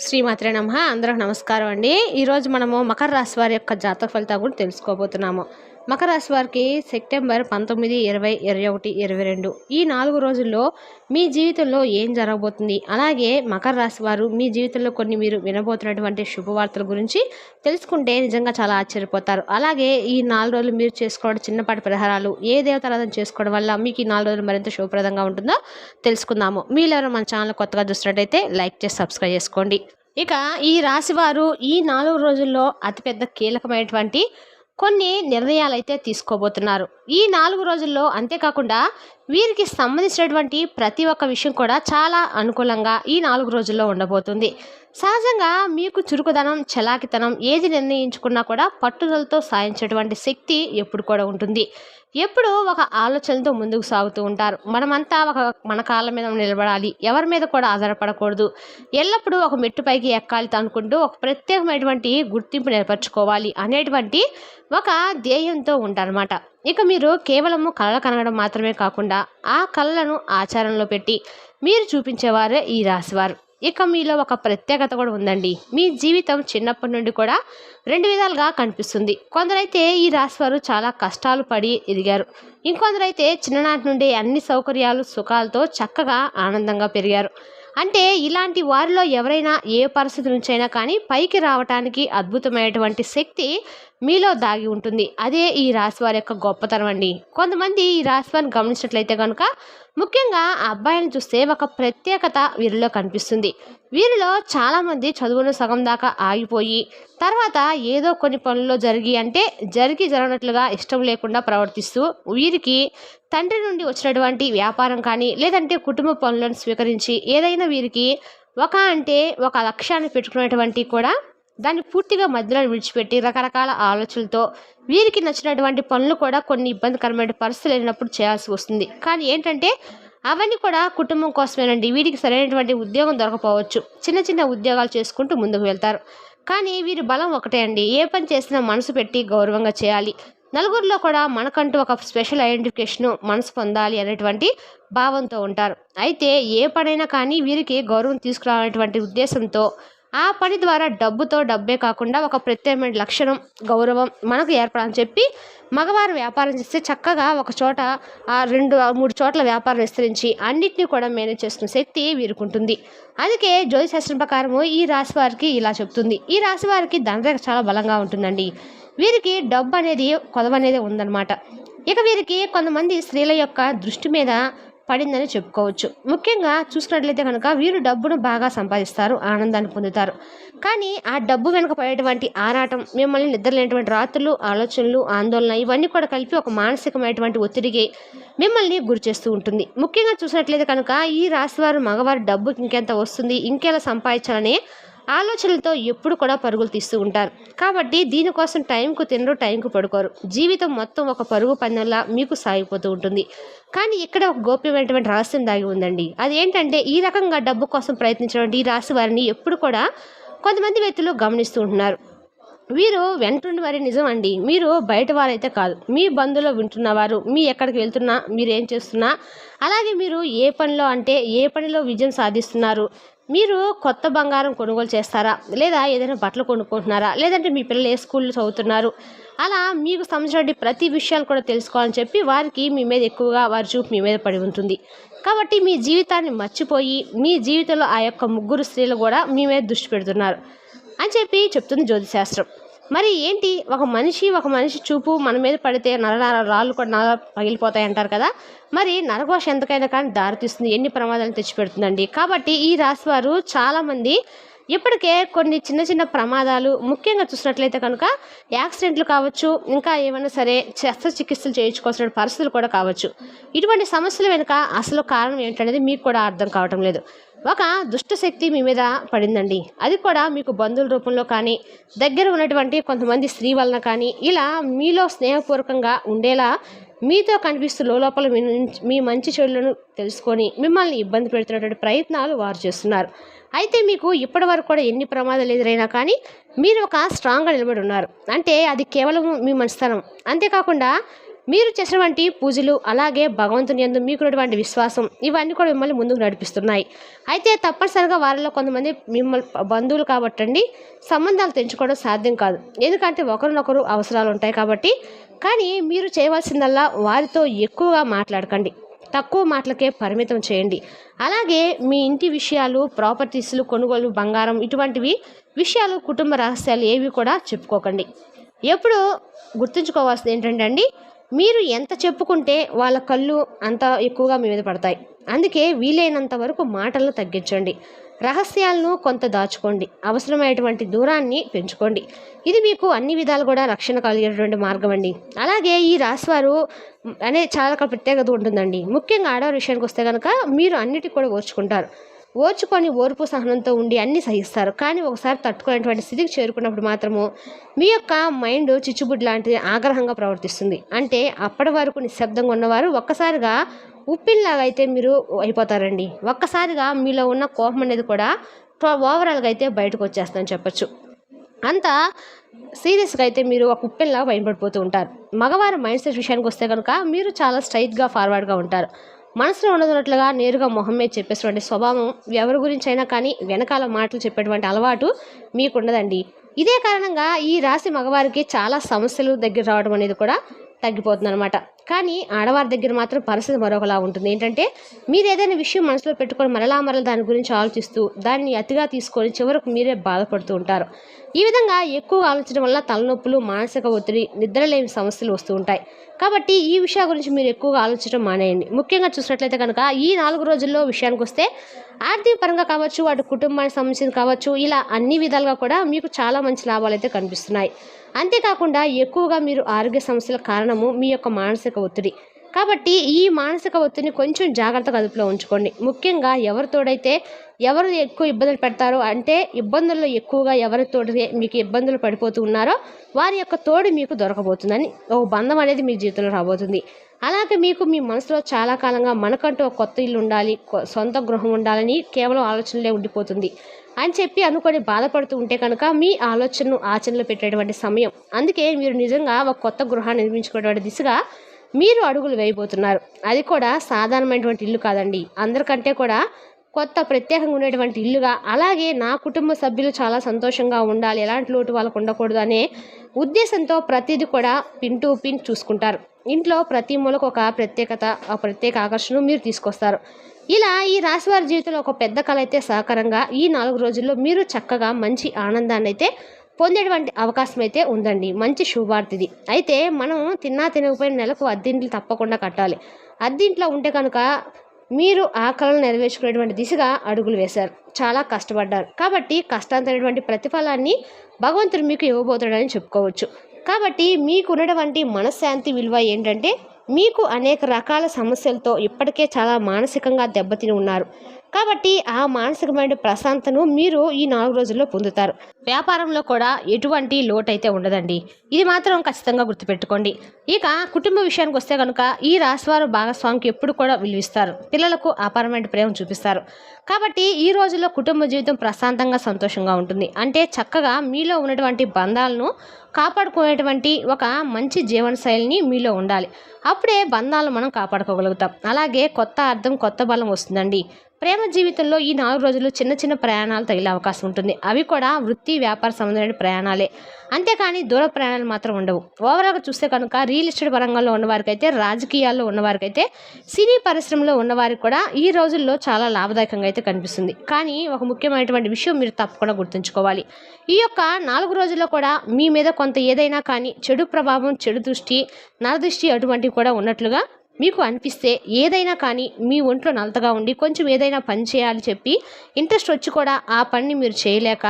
శ్రీమాత్రే నమ. అందరూ నమస్కారం అండి. ఈరోజు మనము మకర రాశి వారి యొక్క జాతక ఫలితాలు కూడా తెలుసుకోబోతున్నాము. మకర రాశి వారికి సెప్టెంబర్ పంతొమ్మిది ఇరవై ఇరవై ఒకటి ఇరవై రెండు. ఈ నాలుగు రోజుల్లో మీ జీవితంలో ఏం జరగబోతుంది? అలాగే మకర రాశి వారు మీ జీవితంలో కొన్ని మీరు వినబోతున్నటువంటి శుభవార్తల గురించి తెలుసుకుంటే నిజంగా చాలా ఆశ్చర్యపోతారు. అలాగే ఈ నాలుగు రోజులు మీరు చేసుకోవడం చిన్నపాటి పరిహారాలు ఏ దేవతారాధన చేసుకోవడం వల్ల మీకు ఈ నాలుగు రోజులు మరింత శుభప్రదంగా ఉంటుందో తెలుసుకుందాము. మీరెవరు మన ఛానల్ కొత్తగా చూసినట్టయితే లైక్ చేసి సబ్స్క్రైబ్ చేసుకోండి. ఇక ఈ రాశి వారు ఈ నాలుగు రోజుల్లో అతిపెద్ద కీలకమైనటువంటి కొన్ని నిర్ణయాలైతే తీసుకోబోతున్నారు. ఈ నాలుగు రోజుల్లో అంతేకాకుండా వీరికి సంబంధించినటువంటి ప్రతి ఒక్క విషయం కూడా చాలా అనుకూలంగా ఈ నాలుగు రోజుల్లో ఉండబోతుంది. సహజంగా మీకు చురుకుదనం చలాకితనం ఏది నిర్ణయించుకున్నా కూడా పట్టుదలతో సాధించేటువంటి శక్తి ఎప్పుడు కూడా ఉంటుంది. ఎప్పుడూ ఒక ఆలోచనతో ముందుకు సాగుతూ ఉంటారు. మనమంతా ఒక మన కాళ్ళ మీద నిలబడాలి. ఎవరి మీద కూడా ఆధారపడకూడదు. ఎల్లప్పుడూ ఒక మెట్టు పైకి ఎక్కాలి అనుకుంటూ ఒక ప్రత్యేకమైనటువంటి గుర్తింపు నేర్పరచుకోవాలి అనేటువంటి ఒక ధ్యేయంతో ఉంటారన్నమాట. ఇక మీరు కేవలము కళలు కనగడం మాత్రమే కాకుండా ఆ కళలను ఆచారంలో పెట్టి మీరు చూపించేవారే ఈ రాశివారు. ఇక మీలో ఒక ప్రత్యేకత కూడా ఉందండి. మీ జీవితం చిన్నప్పటి నుండి కూడా రెండు విధాలుగా కనిపిస్తుంది. కొందరైతే ఈ రాశివారు చాలా కష్టాలు పడి ఎదిగారు. ఇంకొందరైతే చిన్ననాటి నుండి అన్ని సౌకర్యాలు సుఖాలతో చక్కగా ఆనందంగా పెరిగారు. అంటే ఇలాంటి వారిలో ఎవరైనా ఏ పరిస్థితి నుంచైనా కానీ పైకి రావటానికి అద్భుతమైనటువంటి శక్తి మీలో దాగి ఉంటుంది. అదే ఈ రాశి వారి యొక్క గొప్పతనం అండి. కొంతమంది ఈ రాశి వారిని గమనించినట్లయితే కనుక ముఖ్యంగా అబ్బాయిలను అబ్బాయిని చూస్తే ఒక ప్రత్యేకత వీరిలో కనిపిస్తుంది. వీరిలో చాలామంది చదువులు సగం దాకా ఆగిపోయి తర్వాత ఏదో కొన్ని పనుల్లో జరిగి అంటే జరిగి జరగనట్లుగా ఇష్టం లేకుండా ప్రవర్తిస్తూ వీరికి తండ్రి నుండి వచ్చినటువంటి వ్యాపారం కానీ లేదంటే కుటుంబ పనులను స్వీకరించి ఏదైనా వీరికి ఒక అంటే ఒక లక్ష్యాన్ని పెట్టుకునేటువంటి కూడా దాన్ని పూర్తిగా మధ్యలో విడిచిపెట్టి రకరకాల ఆలోచనలతో వీరికి నచ్చినటువంటి పనులు కూడా కొన్ని ఇబ్బందికరమైన పరిస్థితులు లేనప్పుడు చేయాల్సి వస్తుంది. కానీ ఏంటంటే అవన్నీ కూడా కుటుంబం కోసమేనండి. వీరికి సరైనటువంటి ఉద్యోగం దొరకపోవచ్చు. చిన్న చిన్న ఉద్యోగాలు చేసుకుంటూ ముందుకు వెళ్తారు. కానీ వీరి బలం ఒకటే అండి. ఏ పని చేసినా మనసు పెట్టి గౌరవంగా చేయాలి. నలుగురిలో కూడా మనకంటూ ఒక స్పెషల్ ఐడెంటిఫికేషన్ మనసు పొందాలి అనేటువంటి భావంతో ఉంటారు. అయితే ఏ పనైనా కానీ వీరికి గౌరవం తీసుకురావాలనేటువంటి ఉద్దేశంతో ఆ పని ద్వారా డబ్బుతో డబ్బే కాకుండా ఒక ప్రత్యేకమైన లక్షణం గౌరవం మనకు ఏర్పడాలని చెప్పి మగవారు వ్యాపారం చేస్తే చక్కగా ఒక చోట ఆ రెండు మూడు చోట్ల వ్యాపారం విస్తరించి అన్నింటినీ కూడా మేనేజ్ చేసుకునే శక్తి వీరికి ఉంటుంది అందుకే జ్యోతిశాస్త్రం ప్రకారము ఈ రాశి వారికి ఇలా చెప్తుంది. ఈ రాశి వారికి ధనరేఖ చాలా బలంగా ఉంటుందండి. వీరికి డబ్బు అనేది కొదవ అనేది ఉందన్నమాట. ఇక వీరికి కొంతమంది స్త్రీల యొక్క దృష్టి మీద పడిందని చెప్పుకోవచ్చు. ముఖ్యంగా చూసుకున్నట్లయితే కనుక వీరు డబ్బును బాగా సంపాదిస్తారు ఆనందాన్ని పొందుతారు. కానీ ఆ డబ్బు వెనుక పడేటువంటి ఆరాటం మిమ్మల్ని నిద్రలేనటువంటి రాత్రులు ఆలోచనలు ఆందోళన ఇవన్నీ కూడా కలిపి ఒక మానసికమైనటువంటి ఒత్తిడికి మిమ్మల్ని గురి చేస్తూ ఉంటుంది. ముఖ్యంగా చూసినట్లయితే కనుక ఈ రాశివారు మగవారి డబ్బు ఇంకెంత వస్తుంది ఇంకెలా సంపాదించాలని ఆలోచనలతో ఎప్పుడు కూడా పరుగులు తీస్తూ ఉంటారు. కాబట్టి దీనికోసం టైంకు తినరు టైంకు పడుకోరు. జీవితం మొత్తం ఒక పరుగు పందెంలా మీకు సాగిపోతూ ఉంటుంది. కానీ ఇక్కడ ఒక గోప్యమైనటువంటి రహస్యం దాగి ఉందండి. అది ఏంటంటే ఈ రకంగా డబ్బు కోసం ప్రయత్నించినటువంటి ఈ రాశి వారిని ఎప్పుడు కూడా కొంతమంది వ్యక్తులు గమనిస్తూ ఉంటున్నారు. వీరు వెంటుండి వారి నిజం అండి. మీరు బయట వారైతే కాదు. మీ బంధువులు వింటున్నవారు మీ ఎక్కడికి వెళ్తున్నా మీరు ఏం చేస్తున్నా అలాగే మీరు ఏ పనిలో అంటే ఏ పనిలో విజయం సాధిస్తున్నారు మీరు కొత్త బంగారం కొనుగోలు చేస్తారా? లేదా ఏదైనా బట్టలు కొనుక్కుంటున్నారా? లేదంటే మీ పిల్లలు ఏ స్కూల్లో చదువుతున్నారు? అలా మీకు సంబంధించిన ప్రతి విషయాలు కూడా తెలుసుకోవాలని చెప్పి వారికి మీ మీద ఎక్కువగా వారి చూపు మీ మీద పడి ఉంటుంది. కాబట్టి మీ జీవితాన్ని మర్చిపోయి మీ జీవితంలో ఆ యొక్క ముగ్గురు స్త్రీలు కూడా మీ మీద దృష్టి పెడుతున్నారు అని చెప్పి చెప్తుంది జ్యోతిశాస్త్రం. మరి ఏంటి? ఒక మనిషి ఒక మనిషి చూపు మన మీద పడితే నర రాళ్ళు కూడా నర పగిలిపోతాయి అంటారు కదా? మరి నరఘోష ఎంతకైనా కానీ దారితీస్తుంది. ఎన్ని ప్రమాదాలు తెచ్చిపెడుతుందండి. కాబట్టి ఈ రాశి వారు చాలామంది ఇప్పటికే కొన్ని చిన్న చిన్న ప్రమాదాలు ముఖ్యంగా చూసినట్లయితే కనుక యాక్సిడెంట్లు కావచ్చు ఇంకా ఏమైనా సరే శస్త్రచికిత్సలు చేయించుకోవాల్సిన పరిస్థితులు కూడా కావచ్చు. ఇటువంటి సమస్యల వెనుక అసలు కారణం ఏంటనేది మీకు కూడా అర్థం కావటం లేదు. ఒక దుష్టశక్తి మీ మీద పడిందండి. అది కూడా మీకు బంధువుల రూపంలో కానీ దగ్గర ఉన్నటువంటి కొంతమంది స్త్రీ వలన కానీ ఇలా మీలో స్నేహపూర్వకంగా ఉండేలా మీతో కనిపిస్తూ లోపల మీ మీ మంచి చెడులను తెలుసుకొని మిమ్మల్ని ఇబ్బంది పెడుతున్నటువంటి ప్రయత్నాలు వారు చేస్తున్నారు. అయితే మీకు ఇప్పటి వరకు కూడా ఎన్ని ప్రమాదాలు ఎదురైనా కానీ మీరు ఒక స్ట్రాంగ్గా నిలబడి ఉన్నారు. అంటే అది కేవలం మీ మంచితనం అంతేకాకుండా మీరు చేసినటువంటి పూజలు అలాగే భగవంతుని ఎందు మీకున్నటువంటి విశ్వాసం ఇవన్నీ కూడా మిమ్మల్ని ముందుకు నడిపిస్తున్నాయి. అయితే తప్పనిసరిగా వారిలో కొంతమంది మిమ్మల్ని బంధువులు కాబట్టండి. సంబంధాలు తెంచుకోవడం సాధ్యం కాదు. ఎందుకంటే ఒకరినొకరు అవసరాలు ఉంటాయి కాబట్టి. కానీ మీరు చేయవలసిందల్లా వారితో ఎక్కువగా మాట్లాడకండి. తక్కువ మాటలకే పరిమితం చేయండి. అలాగే మీ ఇంటి విషయాలు ప్రాపర్టీస్లు కొనుగోలు బంగారం ఇటువంటివి విషయాలు కుటుంబ రహస్యాలు ఏవి కూడా చెప్పుకోకండి. ఎప్పుడు గుర్తుంచుకోవాల్సింది ఏంటంటే అండి మీరు ఎంత చెప్పుకుంటే వాళ్ళ కళ్ళు అంత ఎక్కువగా మీ మీద పడతాయి. అందుకే వీలైనంత వరకు మాటలను తగ్గించండి. రహస్యాలను కొంత దాచుకోండి. అవసరమైనటువంటి దూరాన్ని పెంచుకోండి. ఇది మీకు అన్ని విధాలు కూడా రక్షణ కలిగేటువంటి మార్గం అండి. అలాగే ఈ రాశివారు అనే చాలా ప్రత్యేకత ఉంటుందండి. ముఖ్యంగా ఆడవారి విషయానికి వస్తే కనుక మీరు అన్నిటికీ కూడా ఓర్చుకుంటారు. ఓర్చుకొని ఓర్పు సహనంతో ఉండి అన్నీ సహిస్తారు. కానీ ఒకసారి తట్టుకునేటువంటి స్థితికి చేరుకున్నప్పుడు మాత్రము మీ యొక్క మైండ్ చిచ్చుబుడ్ లాంటిది ఆగ్రహంగా ప్రవర్తిస్తుంది. అంటే అప్పటి వరకు నిశ్శబ్దంగా ఉన్నవారు ఒక్కసారిగా ఉప్పిల్లాగా అయితే మీరు అయిపోతారండి. ఒక్కసారిగా మీలో ఉన్న కోపం అనేది కూడా ఓవరాల్గా అయితే బయటకు వచ్చేస్తుందని చెప్పొచ్చు. అంత సీరియస్గా అయితే మీరు ఒక ఉప్పెల్లా భయపడిపోతూ ఉంటారు. మగవారి మైండ్ సెట్ విషయానికి వస్తే కనుక మీరు చాలా స్ట్రైట్గా ఫార్వర్డ్గా ఉంటారు. మనసులో ఉండదున్నట్లుగా నేరుగా మొహం మీద చెప్పేటువంటి స్వభావం ఎవరి గురించి అయినా కానీ వెనకాల మాటలు చెప్పేటువంటి అలవాటు మీకు ఉండదండి ఇదే కారణంగా ఈ రాశి మగవారికి చాలా సమస్యలు దగ్గర రావడం అనేది కూడా తగ్గిపోతుంది అనమాట కానీ ఆడవారి దగ్గర మాత్రం పరిస్థితి మరొకలా ఉంటుంది. ఏంటంటే మీరు ఏదైనా విషయం మనసులో పెట్టుకొని మరలా మరలా దాని గురించి ఆలోచిస్తూ దాన్ని అతిగా తీసుకొని చివరకు మీరే బాధపడుతూ ఉంటారు. ఈ విధంగా ఎక్కువ ఆలోచించడం వల్ల తలనొప్పులు మానసిక ఒత్తిడి నిద్రలేని సమస్యలు వస్తూ ఉంటాయి. కాబట్టి ఈ విషయాల గురించి మీరు ఎక్కువగా ఆలోచించడం మానేయండి. ముఖ్యంగా చూసినట్లయితే కనుక ఈ నాలుగు రోజుల్లో విషయానికి వస్తే ఆర్థిక పరంగా కావచ్చు వాటి కుటుంబానికి సంబంధించిన కావచ్చు ఇలా అన్ని విధాలుగా కూడా మీకు చాలా మంచి లాభాలు అయితే కనిపిస్తున్నాయి. అంతేకాకుండా ఎక్కువగా మీరు ఆరోగ్య సమస్యల కారణము మీ యొక్క మానసిక ఒత్తిడి. కాబట్టి ఈ మానసిక ఒత్తిడిని కొంచెం జాగ్రత్తగా అదుపులో ఉంచుకోండి. ముఖ్యంగా ఎవరితోడైతే ఎవరు ఎక్కువ ఇబ్బందులు పెడతారో అంటే ఇబ్బందుల్లో ఎక్కువగా ఎవరి మీకు ఇబ్బందులు పడిపోతూ ఉన్నారో వారి యొక్క తోడు మీకు దొరకబోతుందని ఒక బంధం అనేది మీ జీవితంలో రాబోతుంది. అలాగే మీకు మీ మనసులో చాలా కాలంగా మనకంటూ ఒక కొత్త ఇల్లు ఉండాలి సొంత గృహం ఉండాలని కేవలం ఆలోచనలే ఉండిపోతుంది. అని చెప్పి అనుకొని బాధపడుతూ ఉంటే కనుక మీ ఆలోచనను ఆచరణలో పెట్టేటువంటి సమయం. అందుకే మీరు నిజంగా ఒక కొత్త గృహాన్ని నిర్మించుకునేటువంటి దిశగా మీరు అడుగులు వేయబోతున్నారు. అది కూడా సాధారణమైనటువంటి ఇల్లు కాదండి. అందరికంటే కూడా కొత్త ప్రత్యేకంగా ఉండేటువంటి ఇల్లుగా అలాగే నా కుటుంబ సభ్యులు చాలా సంతోషంగా ఉండాలి. ఎలాంటి లోటు వాళ్ళకు ఉండకూడదు అనే ఉద్దేశంతో ప్రతిదీ కూడా పిన్ టు పిన్ చూసుకుంటారు. ఇంట్లో ప్రతి మూలకు ఒక ప్రత్యేకత ఒక ప్రత్యేక ఆకర్షణ మీరు తీసుకొస్తారు. ఇలా ఈ రాశివారి జీవితంలో ఒక పెద్ద కళ అయితే సహకారంగా ఈ నాలుగు రోజుల్లో మీరు చక్కగా మంచి ఆనందాన్ని అయితే పొందేటువంటి అవకాశం అయితే ఉందండి. మంచి శుభార్తిది అయితే మనం తిన్నా తినకపోయిన నెలకు అద్దెంట్లు తప్పకుండా కట్టాలి. అద్దెంట్లో ఉంటే కనుక మీరు ఆ కళను నెరవేర్చుకునేటువంటి దిశగా అడుగులు వేశారు. చాలా కష్టపడ్డారు. కాబట్టి కష్టాంతరైనటువంటి ప్రతిఫలాన్ని భగవంతుడు మీకు ఇవ్వబోతాడని చెప్పుకోవచ్చు. కాబట్టి మీకు ఉన్నటువంటి మనశ్శాంతి విలువ ఏంటంటే మీకు అనేక రకాల సమస్యలతో ఇప్పటికే చాలా మానసికంగా దెబ్బతిని ఉన్నారు. కాబట్టి ఆ మానసికమైన ప్రశాంతను మీరు ఈ నాలుగు రోజుల్లో పొందుతారు. వ్యాపారంలో కూడా ఎటువంటి లోటు అయితే ఉండదండి. ఇది మాత్రం ఖచ్చితంగా గుర్తుపెట్టుకోండి. ఇక కుటుంబ విషయానికి వస్తే కనుక ఈ రాశివారు భాగస్వామికి ఎప్పుడు కూడా విలువిస్తారు. పిల్లలకు అపారమైన ప్రేమ చూపిస్తారు. కాబట్టి ఈ రోజుల్లో కుటుంబ జీవితం ప్రశాంతంగా సంతోషంగా ఉంటుంది. అంటే చక్కగా మీలో ఉన్నటువంటి బంధాలను కాపాడుకునేటువంటి ఒక మంచి జీవనశైలిని మీలో ఉండాలి. అప్పుడే బంధాలను మనం కాపాడుకోగలుగుతాం. అలాగే కొత్త అర్థం కొత్త బలం వస్తుందండి. ప్రేమ జీవితంలో ఈ నాలుగు రోజులు చిన్న చిన్న ప్రయాణాలు తగిలే అవకాశం ఉంటుంది. అవి కూడా వృత్తి వ్యాపార సంబంధమైన ప్రయాణాలే. అంతేకాని దూర ప్రయాణాలు మాత్రం ఉండవు. ఓవరాల్గా చూస్తే కనుక రియల్ ఎస్టేట్ రంగంలో ఉన్నవారికైతే రాజకీయాల్లో ఉన్నవారికైతే సినీ పరిశ్రమలో ఉన్నవారికి కూడా ఈ రోజుల్లో చాలా లాభదాయకంగా అయితే కనిపిస్తుంది. కానీ ఒక ముఖ్యమైనటువంటి విషయం మీరు తప్పకుండా గుర్తుంచుకోవాలి. ఈ యొక్క నాలుగు రోజుల్లో కూడా మీ మీద కొంత ఏదైనా కానీ చెడు ప్రభావం చెడు దృష్టి నరదృష్టి అటువంటివి కూడా ఉన్నట్లుగా మీకు అనిపిస్తే ఏదైనా కానీ మీ ఒంట్లో నలతగా ఉండి కొంచెం ఏదైనా పని చేయాలి చెప్పి ఇంట్రెస్ట్ వచ్చి కూడా ఆ పనిని మీరు చేయలేక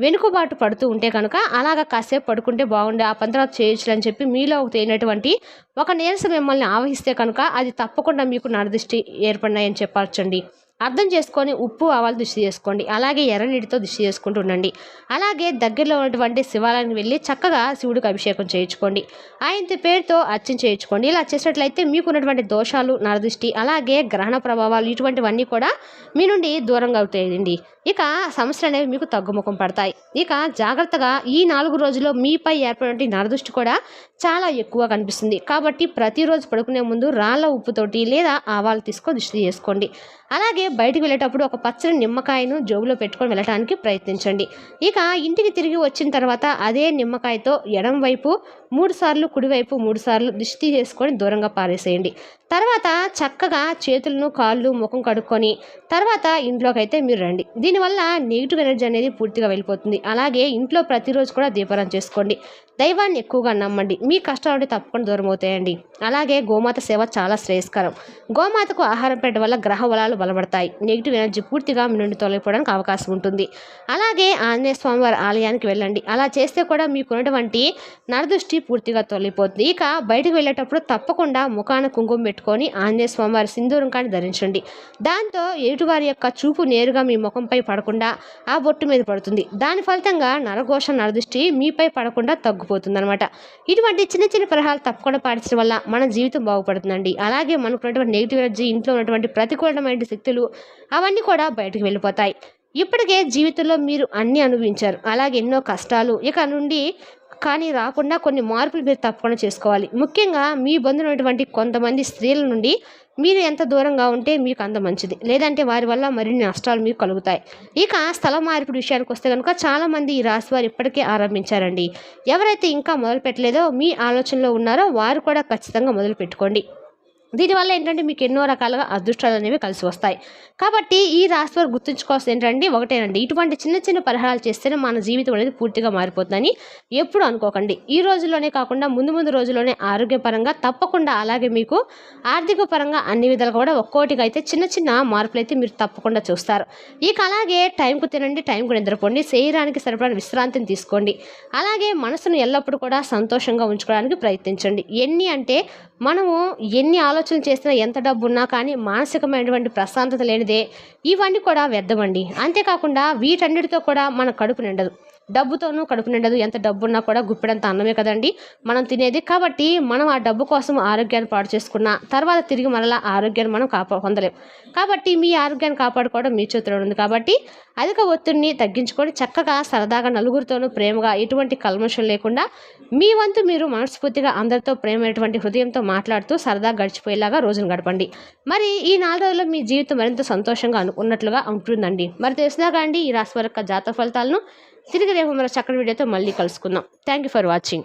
వెనుకబాటు పడుతూ ఉంటే కనుక అలాగ కాసేపు పడుకుంటే బాగుండే ఆ పని తర్వాత చేయొచ్చు అని చెప్పి మీలో తేనటువంటి ఒక నీరస మిమ్మల్ని ఆవహిస్తే కనుక అది తప్పకుండా మీకు నరదృష్టి ఏర్పడినాయని చెప్పాల్చండి అర్థం చేసుకొని ఉప్పు ఆవాలు దిష్టి చేసుకోండి. అలాగే ఎర్రనీటితో దిష్టి చేసుకుంటూ ఉండండి. అలాగే దగ్గరలో ఉన్నటువంటి శివాలయానికి వెళ్ళి చక్కగా శివుడికి అభిషేకం చేయించుకోండి. ఆయన పేరుతో అర్చన చేయించుకోండి. ఇలా చేసినట్లయితే మీకు ఉన్నటువంటి దోషాలు నరదృష్టి అలాగే గ్రహణ ప్రభావాలు ఇటువంటివన్నీ కూడా మీ నుండి దూరంగా అవుతాయండి. ఇక సమస్యలు అనేవి మీకు తగ్గుముఖం పడతాయి. ఇక జాగ్రత్తగా ఈ నాలుగు రోజుల్లో మీపై ఏర్పడిన నరదృష్టి కూడా చాలా ఎక్కువ కనిపిస్తుంది. కాబట్టి ప్రతిరోజు పడుకునే ముందు రాళ్ళ ఉప్పుతోటి లేదా ఆవాలు తీసుకొని దృష్టి చేసుకోండి. అలాగే బయటకు వెళ్ళేటప్పుడు ఒక పచ్చని నిమ్మకాయను జోబులో పెట్టుకొని వెళ్ళడానికి ప్రయత్నించండి. ఇక ఇంటికి తిరిగి వచ్చిన తర్వాత అదే నిమ్మకాయతో ఎడం వైపు మూడు సార్లు కుడివైపు మూడుసార్లు దిష్టి చేసుకొని దూరంగా పారేసేయండి. తర్వాత చక్కగా చేతులను కాళ్ళు ముఖం కడుక్కొని తర్వాత ఇంట్లోకి అయితే మీరు రండి. దీనివల్ల నెగిటివ్ ఎనర్జీ అనేది పూర్తిగా వెళ్ళిపోతుంది. అలాగే ఇంట్లో ప్రతిరోజు కూడా దీపారం చేసుకోండి. దైవాన్ని ఎక్కువగా నమ్మండి. మీ కష్టాల నుండి తప్పకుండా దూరం అవుతాయండి. అలాగే గోమాత సేవ చాలా శ్రేయస్కరం. గోమాతకు ఆహారం పెట్టడం వల్ల గ్రహ బలాలు బలపడతాయి. నెగిటివ్ ఎనర్జీ పూర్తిగా మీ నుండి తొలగిపోవడానికి అవకాశం ఉంటుంది. అలాగే ఆంజనేయ స్వామివారి ఆలయానికి వెళ్ళండి. అలా చేస్తే కూడా మీకున్నటువంటి నరదృష్టి పూర్తిగా తొలగిపోతుంది. ఇక బయటకు వెళ్ళేటప్పుడు తప్పకుండా ముఖాన కుంకుమ పెట్టుకొని ఆంజనేయ స్వామివారి సింధూరం కానీ ధరించండి. దాంతో ఎదుటివారి యొక్క చూపు నేరుగా మీ ముఖంపై పడకుండా ఆ బొట్టు మీద పడుతుంది. దాని ఫలితంగా నరఘోష నరదృష్టి మీపై పడకుండా తగ్గు అనమాట ఇటువంటి చిన్న చిన్న పరిహారాలు తప్పకుండా పాటించడం వల్ల మన జీవితం బాగుపడుతుందండి. అలాగే మనకున్నటువంటి నెగిటివ్ ఎనర్జీ ఇంట్లో ఉన్నటువంటి ప్రతికూలమైన శక్తులు అవన్నీ కూడా బయటకు వెళ్ళిపోతాయి. ఇప్పటికే జీవితంలో మీరు అన్నీ అనుభవించారు. అలాగే ఎన్నో కష్టాలు. ఇక నుండి కానీ రాకుండా కొన్ని మార్పులు మీరు తప్పకుండా చేసుకోవాలి. ముఖ్యంగా మీ బంధువున్నటువంటి కొంతమంది స్త్రీల నుండి మీరు ఎంత దూరంగా ఉంటే మీకు అంత మంచిది. లేదంటే వారి వల్ల మరిన్ని నష్టాలు మీకు కలుగుతాయి. ఇక స్థల మార్పిడి విషయానికి వస్తే కనుక చాలామంది ఈ రాశి వారు ఇప్పటికే ఆరంభించారండి. ఎవరైతే ఇంకా మొదలు పెట్టలేదో మీ ఆలోచనలో ఉన్నారో వారు కూడా ఖచ్చితంగా మొదలు పెట్టుకోండి దీనివల్ల ఏంటంటే మీకు ఎన్నో రకాలుగా అదృష్టాలు అనేవి కలిసి వస్తాయి. కాబట్టి ఈ రాశి వారు గుర్తుంచుకోవాల్సింది ఏంటంటే ఒకటేనండి. ఇటువంటి చిన్న చిన్న పరిహారాలు చేస్తేనే మన జీవితం అనేది పూర్తిగా మారిపోతుందని ఎప్పుడు అనుకోకండి. ఈ రోజుల్లోనే కాకుండా ముందు ముందు రోజుల్లోనే ఆరోగ్యపరంగా తప్పకుండా అలాగే మీకు ఆర్థిక పరంగా అన్ని విధాలు కూడా ఒక్కోటిగా అయితే చిన్న చిన్న మార్పులు అయితే మీరు తప్పకుండా చూస్తారు. ఇక అలాగే టైంకు తినండి టైంకు నిద్రపోండి శరీరానికి సరిపడిన విశ్రాంతిని తీసుకోండి. అలాగే మనసును ఎల్లప్పుడూ కూడా సంతోషంగా ఉంచుకోవడానికి ప్రయత్నించండి. ఎన్ని అంటే మనము ఎన్ని ఆలోచనలు చేసినా ఎంత డబ్బు ఉన్నా కానీ మానసికమైనటువంటి ప్రశాంతత లేనిదే ఇవన్నీ కూడా వ్యర్థమండి. అంతేకాకుండా వీటన్నిటితో కూడా మన కడుపు నిండదు. డబ్బుతోనూ కడుపు నిండదు. ఎంత డబ్బు ఉన్నా కూడా గుప్పెడంత అన్నమే కదండి. మనం తినేది. కాబట్టి మనం ఆ డబ్బు కోసం ఆరోగ్యాన్ని పాడు చేసుకున్న తర్వాత తిరిగి మరలా ఆరోగ్యాన్ని మనం కాపా పొందలేం. కాబట్టి మీ ఆరోగ్యాన్ని కాపాడుకోవడం మీ చేతిలో ఉంది. కాబట్టి అధిక ఒత్తిడిని తగ్గించుకొని చక్కగా సరదాగా నలుగురితోనూ ప్రేమగా ఎటువంటి కల్మషం లేకుండా మీ వంతు మీరు మనస్ఫూర్తిగా అందరితో ప్రేమైనటువంటి హృదయంతో మాట్లాడుతూ సరదా గడిచిపోయేలాగా రోజును గడపండి. మరి ఈ నాలుగు రోజుల్లో మీ జీవితం మరింత సంతోషంగా అనుకున్నట్లుగా ఉంటుందండి. మరి తెలిసినాక అండి ఈ రాశి వరకు జాతక ఫలితాలను తిరిగి రేపు మరో చక్కటి వీడియోతో మళ్ళీ కలుసుకుందాం. Thank you for watching